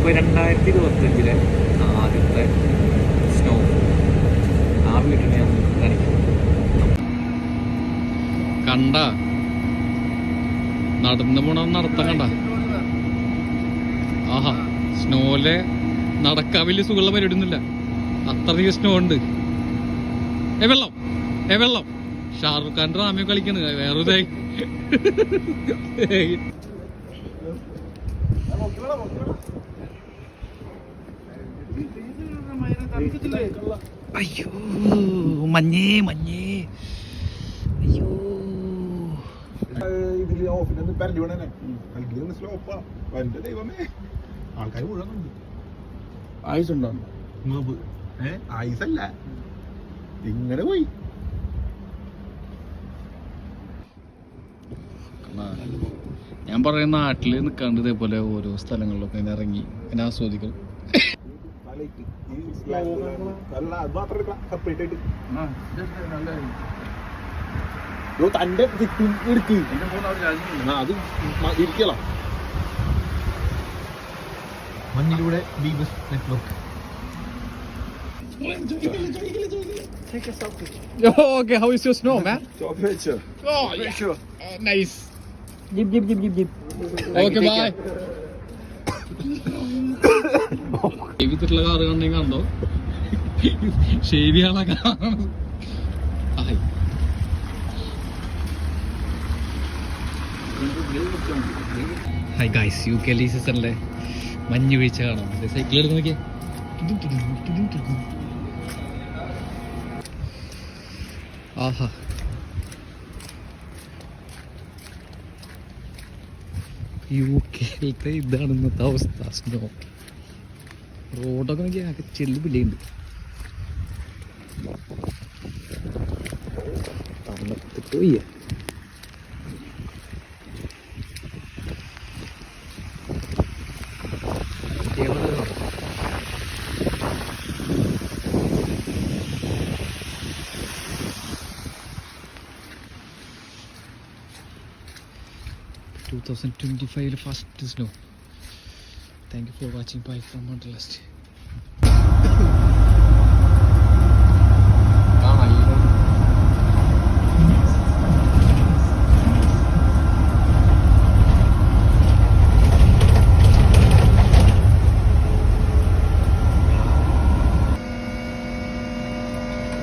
അപ്പോൾ രണ്ടായിരത്തി ഇരുപത്തഞ്ചിലെ ആദ്യത്തെ സ്നോ ആ വീട്ടിൽ ഞാൻ കണ്ട? നടന്നു പോണ നടത്തം കണ്ട? ആഹാ സ്നോയിലെ നടക്കാൻ വലിയ സുഖമുള്ള പരിപാടി ഒന്നുമില്ല അത്രയധികം സ്നോ ഉണ്ട്. ഏ വെള്ളം. ഏ വെള്ളം. ഷാറുഖ് ഖാൻ റാമ്യം കളിക്കണ് വേറെ ഇതായി. അയ്യോ മഞ്ഞേ മഞ്ഞേ. അയ്യോ. ഓഫിനൊന്ന് സ്ലോപ്പാ ദൈവമേ ആൾക്കാർ ഏ ഇങ്ങനെ പോയി. ഞാൻ പറയുന്ന നാട്ടിൽ നിൽക്കാണ്ട് ഇതേപോലെ ഓരോ സ്ഥലങ്ങളിലൊക്കെ ഇറങ്ങി എന്നെ ആസ്വദിക്കും. തലയ്ക്ക് ഈ സ്ലാബ് അല്ല അത് മാത്രം എടുക്കാം സെപ്പറേറ്റ് ആയിട്ട്. യോ, തന്റെ ചുറ്റും എടുക്ക്. ആ, അത് ഇരിക്കല മഞ്ഞിലൂടെ ബീബസ് network okay how is your snowman Oh, yeah. Uh, nice. Good, good, good, good, good. Okay, bye. ജീവിതത്തിലുള്ള കാറ് കണ്ടെങ്കിൽ കണ്ടോ? ചെയ്യാനുള്ള കാണുന്നത് ഹായ് ഗായ്സ് യു കെ ലീ സീസണിലെ മഞ്ഞ് വീഴ്ച കാണാം. സൈക്കിൾ എടുത്ത് നോക്കിയേ. ആഹാ. യു കെയിലത്തെ ഇതാണ് ഇന്നത്തെ അവസ്ഥ. സ്നോ റോഡൊക്കെ നോക്കിയാൽ ആകെ പിള്ളിയുണ്ട് തണുത്തിട്ട് വയ്യ ടു തൗസൻഡ് ട്വന്റി ഫൈവിൽ first snow Thank you for watching. Bye from Wanderlust.